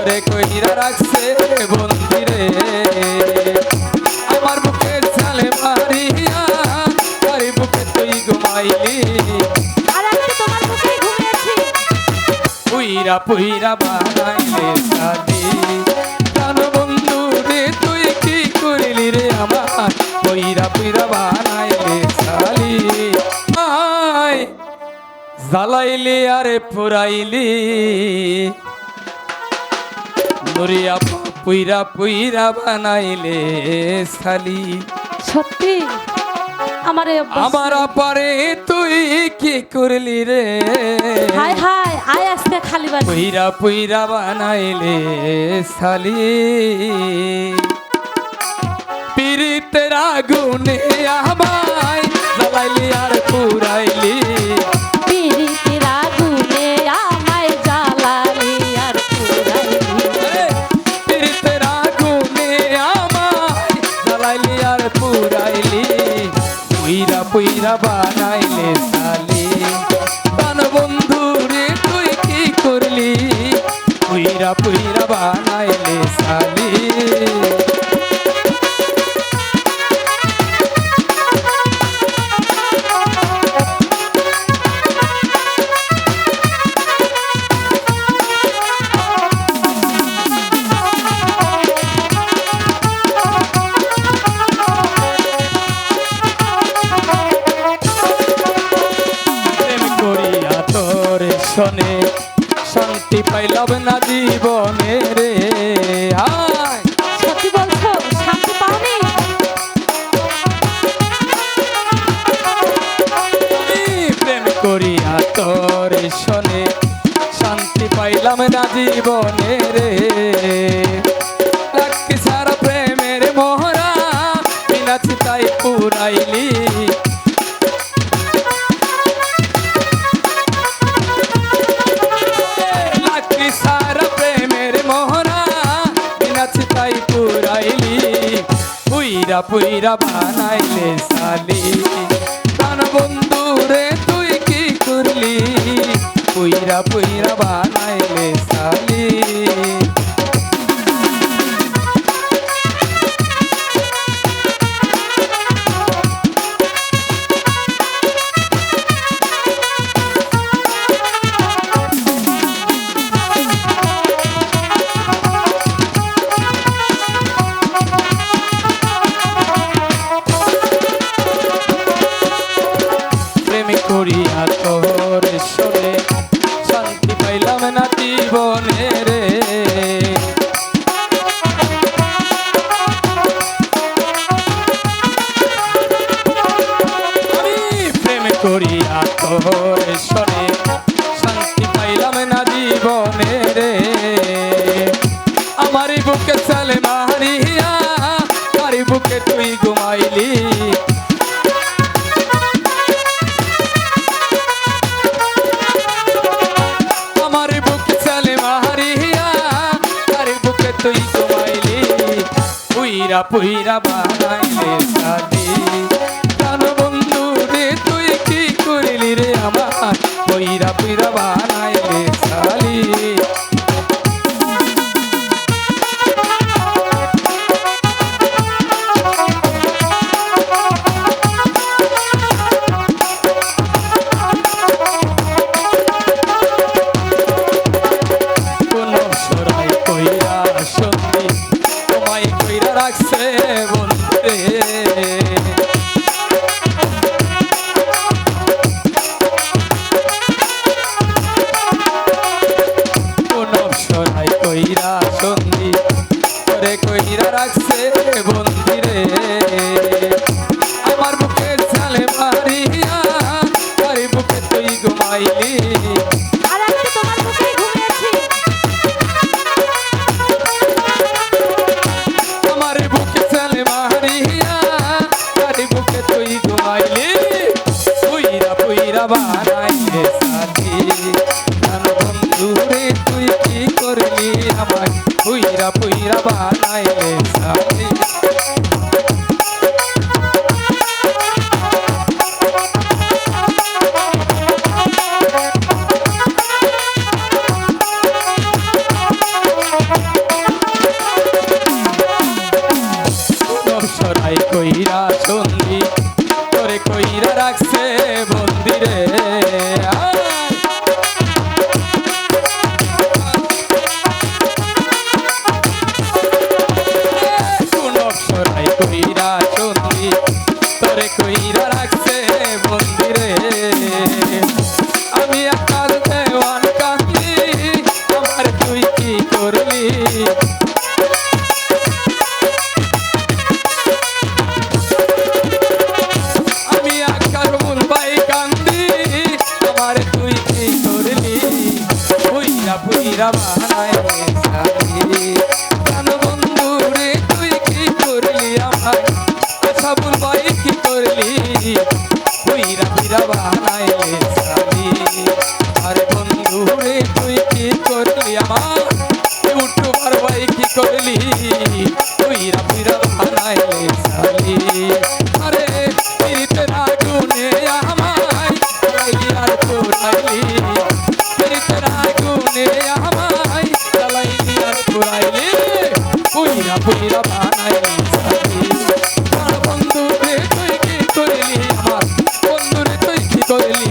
করে কইরা রাখছে বন্দিরে। আমার বুকে চালে মারিয়া তার বুকে তুই ঘুমাইলি। পুইরা পুইরা বানাইলে সালি প্রাণ বন্ধু রে তুই কি করিলি রে আমার? পুইরা পুইরা বানাইলে সালি জ্বালাইলি আরে পুরাইলি নরিয়া পুইরা পুইরা বানাইলে সত্যি? আমার আমার পারে তুই কি করলি রে? হাই হাই আয় খালি বাড়ি। পুইরা পুইরা বানাইলে সালি পীড়িতের আগুনে আমায় জ্বালাইলি আর পুরাইলি পুইরা বানাইলে সালি বান বন্ধু রে তুই কি করলি? পুইরা পুইরা বানাইলে সালি শনে শান্তি পাইলাম না জীবনে রে। আয় সত্যি বলছো? শান্তি পাওনি? প্রেম করিয়া তোর শনে শান্তি পাইলাম না জীবনে রে। লাকি সারা প্রেমের মোহরা বিনা চিতাই পুরাইলি। পুইরা বানাইলে সালি। তান বন্ধু রে তুই কি করলি? পুইরা পুইরা বানাইলে সালি। করিয়া তোর সরে, শান্তি পাইলাম না জীবনে রে। আমি প্রেম করিয়া তোর সরে, শান্তি পাইলাম না জীবনে রে। বুকে চলে মারিয়া বুকে তুই ঘুমাইলি পুইরা পুইরা বানাইলে সাদি জানো বন্ধু রে, তুই কি করিলি রে আমার? পুইরা পুইরা বানাইলে বানাইলে করলি তুই রাবিরা বানাই সালি আরে প্রীতে রাগুনে আমায় আর পুরাইলি প্রীতে রাগুনে আমায় চালাইলি আর পুরাইলি তুই রাবিরা বানাই সালি বন্ধু রে তুই কি করলি? আমার বন্ধু রে তুই কি করলি?